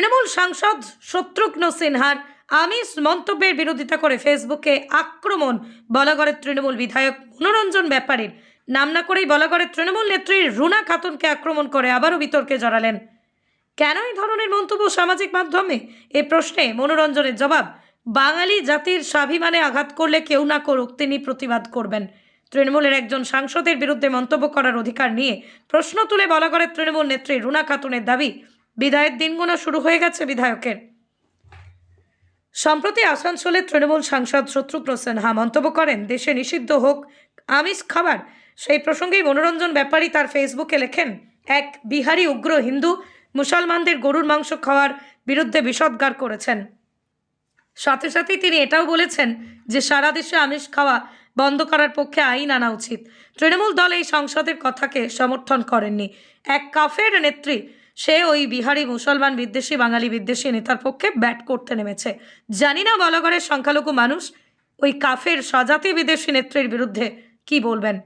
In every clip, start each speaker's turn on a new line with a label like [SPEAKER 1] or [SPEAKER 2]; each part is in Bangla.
[SPEAKER 1] তৃণমূল সাংসদ শত্রুঘ্ন সিনহার আমিষ মন্তব্যের বিরোধিতা করে ফেসবুকে আক্রমণ। বলাগড়ের তৃণমূল বিধায়ক মনোরঞ্জন ব্যাপারীর নাম না করেই বলাগড়ের তৃণমূল নেত্রী রুনা খাতুনকে আক্রমণ করে আবারও বিতর্কে জড়ালেন। কেন এই ধরনের মন্তব্য সামাজিক মাধ্যমে? এ প্রশ্নে মনোরঞ্জনের জবাব, বাঙালি জাতির স্বাভিমানে আঘাত করলে কেউ না করুক তিনি প্রতিবাদ করবেন। তৃণমূলের একজন সাংসদের বিরুদ্ধে মন্তব্য করার অধিকার নিয়ে প্রশ্ন তুলে বলাগড়ের তৃণমূল নেত্রী রুনা খাতুনের দাবি বিদায়ের দিনগোনা শুরু হয়ে গেছে বিধায়কের। সম্প্রতি আসানসোলের তৃণমূল সাংসদ শত্রুঘ্ন সিনহা মন্তব্য করেন, দেশে নিষিদ্ধ হোক, আমিষ খাবার। সেই প্রসঙ্গেই মনোরঞ্জন ব্যাপারী তার ফেসবুকে লেখেন, এক বিহারি উগ্র হিন্দু মুসলমানদের গরুর মাংস খাওয়ার বিরুদ্ধে বিষদগার করেছেন। সাথে সাথেই তিনি এটাও বলেছেন যে, সারা দেশে আমিষ খাওয়া বন্ধ করার পক্ষে আইন আনা উচিত। তৃণমূল দল এই সংসদের কথাকে সমর্থন করেননি। এক কাফের নেত্রী সে ওই বিহারি মুসলমান বিদ্বেষী বাঙালি বিদ্বেষী নেতার পক্ষে ব্যাট করতে নেমেছে। জানি না বলগড়ের সংখ্যালঘু মানুষ ওই কাফের স্বজাতি বিদেশি নেত্রীর বিরুদ্ধে কি বলবেন।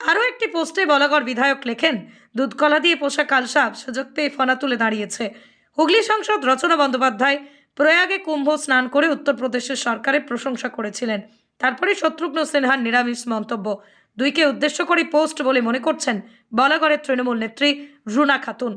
[SPEAKER 1] আরও একটি পোস্টে বলাগড় বিধায়ক লেখেন, দুধকলা দিয়ে পোষা কালসাপ সুযোগ পেয়ে ফনা তুলে দাঁড়িয়েছে। হুগলি সাংসদ রচনা বন্দ্যোপাধ্যায় প্রয়াগে কুম্ভ স্নান করে উত্তরপ্রদেশের সরকারের প্রশংসা করেছিলেন। তারপরে শত্রুঘ্ন সিনহার নিরামিষ মন্তব্য। দুইকে উদ্দেশ্য করে পোস্ট বলে মনে করছেন বলাগড়ের তৃণমূল নেত্রী রুনা খাতুন।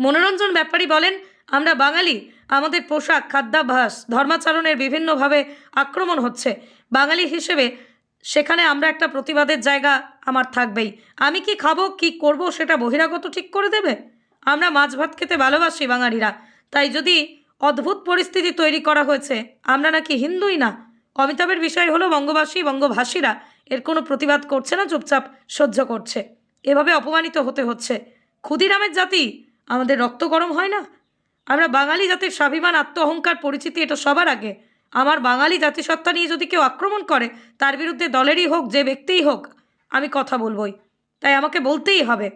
[SPEAKER 1] মনোরঞ্জন ব্যাপারী বলেন, আমরা বাঙালি, আমাদের পোশাক, খাদ্যাভ্যাস, ধর্মাচরণের বিভিন্নভাবে আক্রমণ হচ্ছে। বাঙালি হিসেবে সেখানে আমরা একটা প্রতিবাদের জায়গা আমার থাকবেই। আমি কি খাব, কি করব সেটা বহিরাগত ঠিক করে দেবে? আমরা মাছ ভাত খেতে ভালোবাসি বাঙালিরা। তাই যদি অদ্ভুত পরিস্থিতি তৈরি করা হয়েছে, আমরা নাকি হিন্দুই না? অমিতাভের বিষয় হলো বঙ্গবাসী, বঙ্গভাষীরা। এর কোনো প্রতিবাদ করছে না, চুপচাপ সহ্য করছে। এভাবে অপমানিত হতে হচ্ছে। ক্ষুদিরামের জাতি আমাদের রক্ত গরম হয় না? আমরা বাঙালি জাতির স্বাভিমান আত্ম অহংকার পরিচিতি এটা সবার আগে। আমার বাঙালি জাতিসত্তা নিয়ে যদি কেউ আক্রমণ করে, তার বিরুদ্ধে দলেরই হোক, যে ব্যক্তিই হোক, আমি কথা বলবই। তাই আমাকে বলতেই হবে।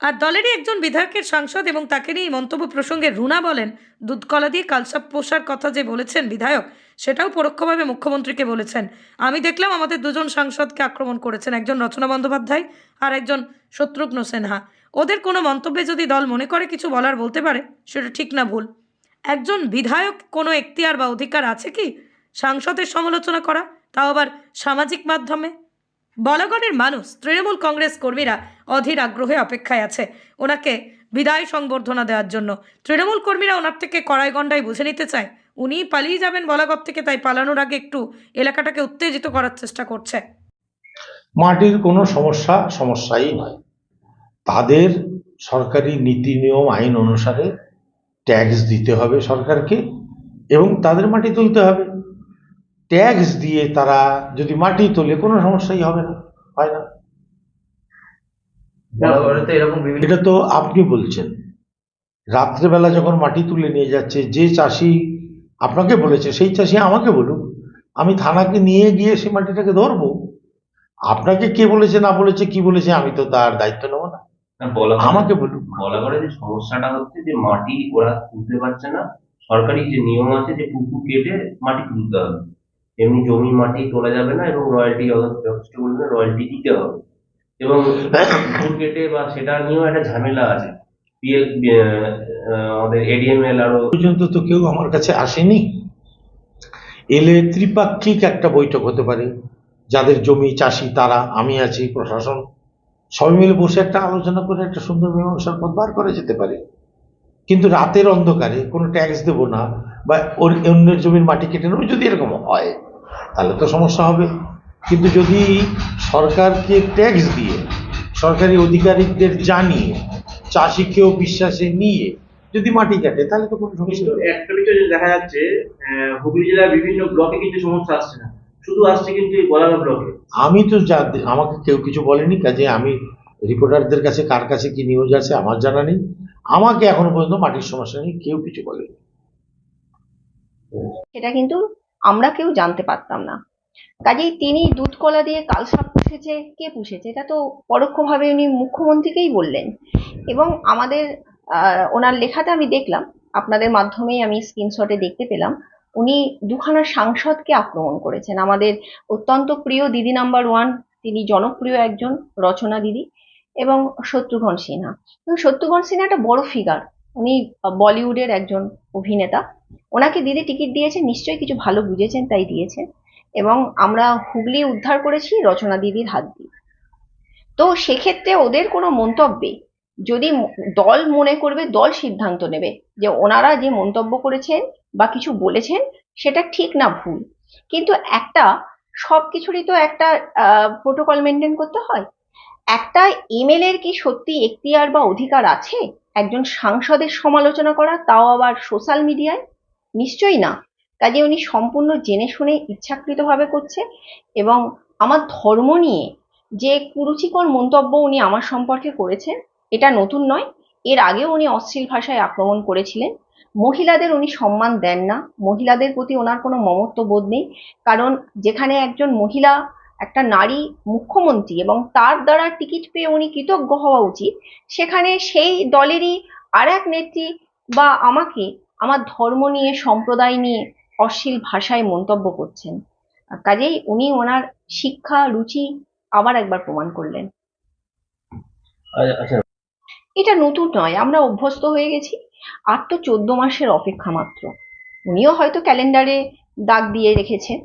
[SPEAKER 1] আর দলেরই একজন বিধায়কের সাংসদ এবং তাকে নিয়ে মন্তব্য প্রসঙ্গে রুনা বলেন, দুধকলা দিয়ে কালসাপ পোষার কথা যে বলেছেন বিধায়ক, সেটাও পরোক্ষভাবে মুখ্যমন্ত্রীকে বলেছেন। আমি দেখলাম আমাদের দুজন সাংসদকে আক্রমণ করেছেন, একজন রচনা বন্দ্যোপাধ্যায় আর একজন শত্রুঘ্ন সিনহা। ওদের কোনো মন্তব্যে যদি দল মনে করে কিছু বলার বলতে পারে, সেটা ঠিক না ভুল। একজন বিধায়ক কোনো এখতিয়ার বা অধিকার আছে কি? সাংসদের সমালোচনা করা, তাও আবার সামাজিক মাধ্যমে? বলগড়ের মানুষ, তৃণমূল কংগ্রেস কর্মীরা অধীর আগ্রহে অপেক্ষায় আছে। ওনাকে বিদায় সংবর্ধনা দেওয়ার জন্য। তৃণমূল কর্মীরা ওনার থেকে কড়াই গণ্ডায় বুঝে নিতে চায়। উনি পালিয়ে যাবেন বলাগড় থেকে, তাই পালানোর আগে একটু এলাকাটাকে উত্তেজিত করার চেষ্টা করছে।
[SPEAKER 2] মাটির কোনো সমস্যা, সমস্যাই নয়। তাদের সরকারি নীতি, নিয়ম, আইন অনুসারে ট্যাক্স দিতে হবে সরকারকে এবং তাদের মাটি তুলতে হবে। ট্যাক্স দিয়ে তারা যদি মাটি তোলে কোনো সমস্যাই হবে না হয় না? এটা তো আপনি বলছেন। রাত্রেবেলা যখন মাটি তুলে নিয়ে যাচ্ছে যে চাষি আপনাকে বলেছে সেই চাষি আমাকে বলুক আমি থানাকে নিয়ে গিয়ে সেই মাটিটাকে ধরবো। আপনাকে কে বলেছে না বলেছে কি বলেছে আমি তো তার দায়িত্ব নেব না। আমাকে বলুক।
[SPEAKER 3] বলা করে যে সমস্যাটা হচ্ছে যে মাটি ওরা তুলতে পারছে না। সরকারি যে নিয়ম আছে যে পুকুর কেটে মাটি তুলতে হবে। এমনি জমি মাটি তোলা যাবে না এবং রয়্যালটি যথেষ্ট পরিমাণে রয়্যালটি দিতে হবে। এবং পুকুর কেটে বা সেটা নিয়েও একটা ঝামেলা আছে। পিএল আমাদের এডিএমএল আরও
[SPEAKER 2] পর্যন্ত তো কেউ আমার কাছে আসেনি। এলে ত্রিপাক্ষিক একটা বৈঠক হতে পারে। যাদের জমি চাষি তারা আমি আছি প্রশাসন সবাই মিলে বসে একটা আলোচনা করে একটা সুন্দর মীমাংসার পথ বার করা যেতে পারে। কিন্তু রাতের অন্ধকারে কোনো ট্যাক্স দেব না। বা ওর- অন্যের জমির মাটি কেটে নেব যদি এরকম হয় তাহলে তো সমস্যা হবে। কিন্তু যদি সরকারকে ট্যাক্স দিয়ে সরকারি আধিকারিকদের জানিয়ে চাষিকেও বিশ্বাসে নিয়ে যদি মাটি কাটে তাহলে তো কোনো সমস্যা
[SPEAKER 4] একটা বিষয় দেখা যাচ্ছে হুগলি জেলার বিভিন্ন ব্লকে কিন্তু সমস্যা আসছে না। শুধু আসছে কিন্তু এই বলাগা ব্লকে।
[SPEAKER 2] আমি তো যা আমাকে কেউ কিছু বলেনি কাজে আমি রিপোর্টারদের কাছে কার কাছে কি নিউজ আছে আমার জানা নেই। আমাকে এখনও পর্যন্ত মাটির সমস্যা নেই কেউ কিছু বলেনি।
[SPEAKER 5] সেটা কিন্তু আমরা কেউ জানতে পারতাম না। কাজেই তিনি দুধ কলা দিয়ে কালসাপ পুষেছে, কে পুষেছে? এটা তো পরোক্ষভাবে উনি মুখ্যমন্ত্রীকেই বললেন। এবং আমাদের ওনার লেখাতে আমি দেখলাম, আপনাদের মাধ্যমেই আমি স্ক্রিনশটে দেখতে পেলাম। উনি দুখানা সাংসদকে আক্রমণ করেছেন। আমাদের অত্যন্ত প্রিয় দিদি নাম্বার ওয়ান, তিনি জনপ্রিয় একজন রচনা দিদি, এবং শত্রুঘ্ন সিনহা। শত্রুঘ্ন সিনহা একটা বড় ফিগার উনি বলিউডের একজন অভিনেতা। ওনাকে দিদি টিকিট দিয়েছেন নিশ্চয়ই কিছু ভালো বুঝেছেন, তাই দিয়েছেন এবং আমরা হুগলি উদ্ধার করেছি রচনা দিদির হাত দিয়ে। তো সেক্ষেত্রে ওদের কোনো মন্তব্যে যদি দল মনে করবে, দল সিদ্ধান্ত নেবে যে ওনারা যে মন্তব্য করেছেন বা কিছু বলেছেন, সেটা ঠিক না ভুল। কিন্তু একটা, সব কিছুরই তো একটা প্রোটোকল মেনটেন করতে হয়। একটা এমএলএ এর কি সত্যি এখতিয়ার বা অধিকার আছে? একজন সাংসদের সমালোচনা করা, তাও আবার সোশ্যাল মিডিয়ায় নিশ্চয়ই না। কাজে উনি সম্পূর্ণ জেনে শুনে ইচ্ছাকৃতভাবে করছে এবং আমার ধর্ম নিয়ে যে কুরুচিকর মন্তব্য উনি আমার সম্পর্কে করেছেন, এটা নতুন নয়। এর আগেও উনি অশ্লীল ভাষায় আক্রমণ করেছিলেন। মহিলাদের উনি সম্মান দেন না। মহিলাদের প্রতি ওনার কোনো মমত্ব বোধ নেই। কারণ যেখানে একজন মহিলা, একটা নারী মুখ্যমন্ত্রী এবং তার দ্বারা টিকিট পেয়ে উনি কৃতজ্ঞ হওয়া উচিত, সেখানে সেই দলেরই আর এক নেত্রী বা আমাকে আমার ধর্ম নিয়ে সম্প্রদায় নিয়ে অশ্লীল ভাষায় মন্তব্য করছেন। কাজেই উনি ওনার শিক্ষা রুচি আবার একবার প্রমাণ করলেন।
[SPEAKER 3] আচ্ছা।
[SPEAKER 5] এটা নতুন নয় আমরা অভ্যস্ত হয়ে গেছি আর তো চোদ্দ মাসের অপেক্ষা মাত্র। উনিও হয়তো ক্যালেন্ডারে দাগ দিয়ে রেখেছেন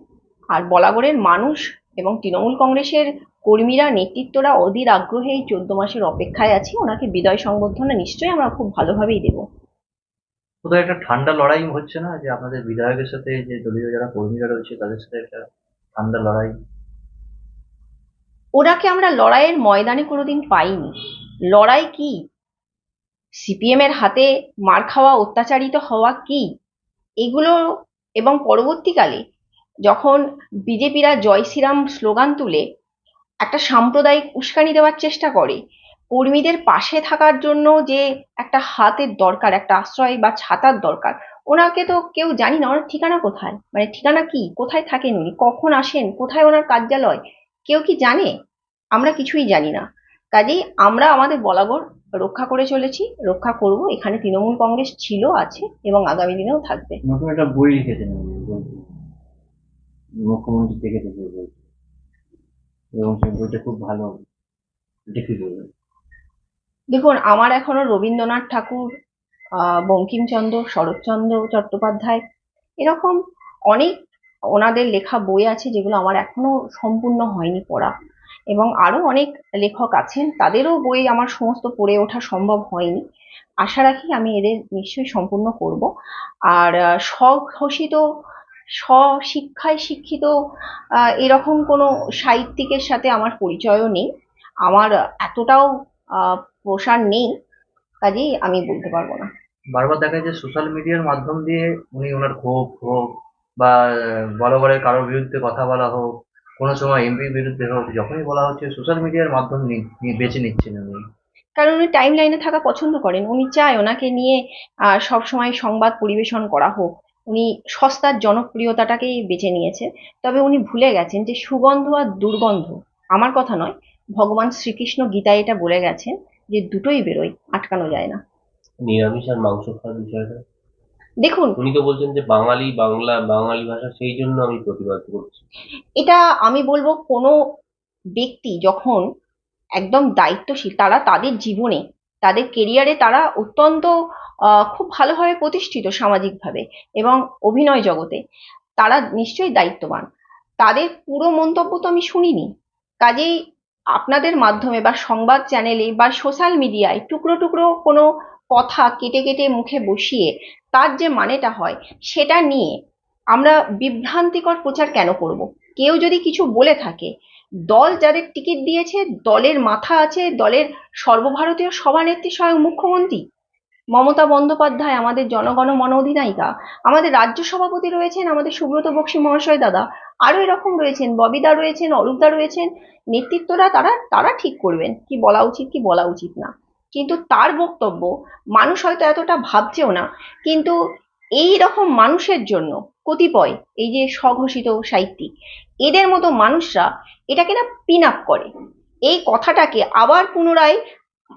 [SPEAKER 5] আর বলাগড়ের মানুষ এবং তৃণমূল কংগ্রেসের কর্মীরা নেতৃত্বরা অধীর আগ্রহে এই চোদ্দ মাসের অপেক্ষায় আছি ওনাকে বিদায় সংবর্ধনা নিশ্চয়ই আমরা খুব ভালোভাবেই দেবো।
[SPEAKER 6] কোথাও একটা ঠান্ডা লড়াই হচ্ছে না? যে আপনাদের বিধায়কের সাথে যে দলীয় যারা কর্মীরা রয়েছে, তাদের সাথে একটা ঠান্ডা লড়াই?
[SPEAKER 5] ওনাকে আমরা লড়াইয়ের ময়দানে কোনোদিন পাইনি? লড়াই কি? সিপিএম এর হাতে মার খাওয়া অত্যাচারিত হওয়া কি? এগুলো এবং পরবর্তীকালে যখন বিজেপিরা জয় শ্রীরাম স্লোগান তুলে, একটা সাম্প্রদায়িক উস্কানি দেওয়ার চেষ্টা করে কর্মীদের পাশে থাকার জন্য যে একটা হাতের দরকার, একটা আশ্রয় বা ছাতার দরকার, ওনাকে তো কেউ জানি না, ওনার ঠিকানা কোথায়? মানে ঠিকানা কি? কোথায় থাকেন উনি? কখন আসেন? কোথায় ওনার কার্যালয়? কেউ কি জানে? আমরা কিছুই জানি না। কাজেই আমরা আমাদের বলাগড় রক্ষা করে চলেছি, রক্ষা করব। এখানে তৃণমূল কংগ্রেস ছিল, আছে এবং আগামী দিনেও থাকবে।
[SPEAKER 6] একটা বই লিখেছেন মুখ্যমন্ত্রী থেকে এবং সেই বইটা খুব ভালো দেখি বলবেন
[SPEAKER 5] দেখুন, আমার এখনও রবীন্দ্রনাথ ঠাকুর বঙ্কিমচন্দ্র, শরৎচন্দ্র চট্টোপাধ্যায় এরকম অনেক ওনাদের লেখা বই আছে যেগুলো আমার এখনও সম্পূর্ণ হয়নি পড়া। এবং আরও অনেক লেখক আছেন, তাদেরও বই আমার সমস্ত পড়ে ওঠা সম্ভব হয়নি। আশা রাখি আমি এদের নিশ্চয়ই সম্পূর্ণ করব। আর স্বঘোষিত, স্বশিক্ষায় শিক্ষিত এরকম কোনো সাহিত্যিকের সাথে আমার পরিচয়ও নেই। আমার এতটাও প্রসার নেই কাজেই আমি বলতে পারব না।
[SPEAKER 6] বারবার দেখা যায় সোশ্যাল মিডিয়ার মাধ্যম দিয়ে উনি ওনার ক্ষোভ হোক বা বড় বড় কারোর বিরুদ্ধে কথা বলা হোক কোনো সময় এমপির বিরুদ্ধে হোক যখনই বলা হচ্ছে সোশ্যাল মিডিয়ার মাধ্যম বেছে নিচ্ছেন উনি।
[SPEAKER 5] কারণ উনি টাইম লাইনে থাকা পছন্দ করেন। উনি চায় ওনাকে নিয়ে আহ, সবসময় সংবাদ পরিবেশন করা হোক। উনি সস্তার জনপ্রিয়তাটাকেই বেছে নিয়েছেন তবে উনি ভুলে গেছেন যে সুগন্ধ আর দুর্গন্ধ আমার কথা নয় ভগবান শ্রীকৃষ্ণ গীতায় এটা বলে গেছেন যে দুটোই বেরোয় আটকানো যায় না।
[SPEAKER 3] নিরামিষ আর মাংস খাওয়ার বিষয়টা?
[SPEAKER 5] দেখুন
[SPEAKER 3] উনি তো বলছেন যে বাঙালি বাংলা বাঙালি ভাষা সেই জন্য আমি প্রতিবাদ করছি।
[SPEAKER 5] এটা আমি বলব কোনো ব্যক্তি যখন একদম দায়িত্বশীল তারা তাদের জীবনে তাদের কেরিয়ারে তারা অত্যন্ত খুব ভালোভাবে প্রতিষ্ঠিত সামাজিকভাবে এবং অভিনয় জগতে তারা নিশ্চয়ই দায়িত্ববান। তাদের পুরো মন্তব্য তো আমি শুনিনি। কাজেই আপনাদের মাধ্যমে বা সংবাদ চ্যানেলে বা সোশ্যাল মিডিয়ায় টুকরো টুকরো কোনো কথা কেটে কেটে মুখে বসিয়ে তার যে মানেটা হয় সেটা নিয়ে আমরা বিভ্রান্তিকর প্রচার কেন করব? কেউ যদি কিছু বলে থাকে, দল যাদের টিকিট দিয়েছে, দলের মাথা আছে, দলের সর্বভারতীয় সভানেত্রী স্বয়ং মুখ্যমন্ত্রী মমতা বন্দ্যোপাধ্যায়, আমাদের জনগণ মন অধিনায়িকা, আমাদের রাজ্য সভাপতি রয়েছেন আমাদের সুব্রত বক্সী মহাশয় দাদা, আরও এরকম রয়েছেন, ববিদা রয়েছেন, অরূপদা রয়েছেন, নেতৃত্বরা তারা তারা ঠিক করবেন, কি বলা উচিত, কি বলা উচিত না। কিন্তু তার বক্তব্য মানুষ হয়তো এতটা ভাবছেও না, কিন্তু এই রকম মানুষের জন্য কতিপয়, এই যে স্বঘোষিত সাহিত্যিক, এদের মতো মানুষরা এটাকে না পিন আপ করে। এই কথাটাকে আবার পুনরায়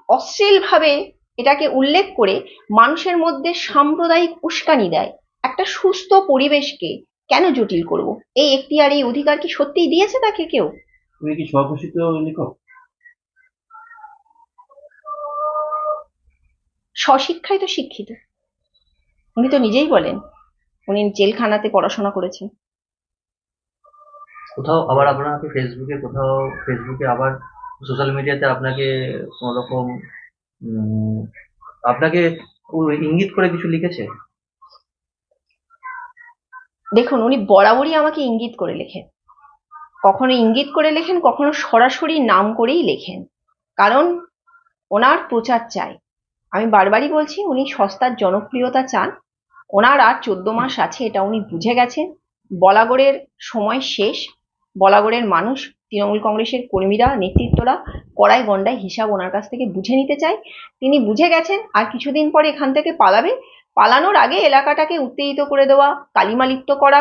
[SPEAKER 5] অশ্লীলভাবে এটাকে উল্লেখ করে মানুষের মধ্যে সাম্প্রদায়িক উস্কানি দেয়। একটা সুস্থ পরিবেশকে কেন জটিল করব? এই এখতিয়ার এই অধিকার কি সত্যিই দিয়েছে তাকে কেউ?
[SPEAKER 6] উনি কি স্বঘোষিত লেখক?
[SPEAKER 5] স্বশিক্ষায় তো শিক্ষিত। উনি তো নিজেই বলেন উনি জেলখানাতে পড়াশোনা করেছেন।
[SPEAKER 6] কোথাও আবার আপনাকে ফেসবুকে কোথাও ফেসবুকে আবার সোশ্যাল মিডিয়াতে আপনাকে কোনো রকম আপনাকে ইঙ্গিত করে কিছু লিখেছে?
[SPEAKER 5] দেখুন, উনি বরাবরই আমাকে ইঙ্গিত করে লেখেন। কখনো ইঙ্গিত করে লেখেন, কখনো সরাসরি নাম করেই লেখেন। কারণ ওনার প্রচার চাই। আমি বারবারই বলছি, উনি সস্তার জনপ্রিয়তা চান। ওনার আর চোদ্দ মাস আছে, এটা উনি বুঝে গেছেন। বলাগড়ের সময় শেষ। বলাগড়ের মানুষ তৃণমূল কংগ্রেসের কর্মীরা নেতৃত্বরা কড়াই গন্ডায় হিসাব ওনার কাছ থেকে বুঝে নিতে চায়। তিনি বুঝে গেছেন আর কিছুদিন পরে এখান থেকে পালাবে। পালানোর আগে এলাকাটাকে উত্তেজিত করে দেওয়া কালিমালিপ্ত করা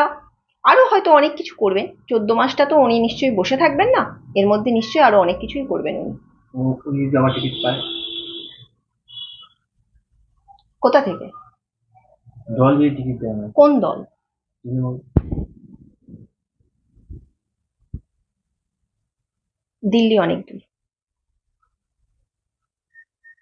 [SPEAKER 5] আরও হয়তো অনেক কিছু করবেন। চোদ্দ মাসটা তো উনি নিশ্চয়ই বসে থাকবেন না এর মধ্যে নিশ্চয়ই আরও অনেক কিছুই করবেন উনি। কোথা থেকে?
[SPEAKER 6] দল
[SPEAKER 5] কোন দল?
[SPEAKER 6] তৃণমূল
[SPEAKER 5] দিল্লি অনেক দূর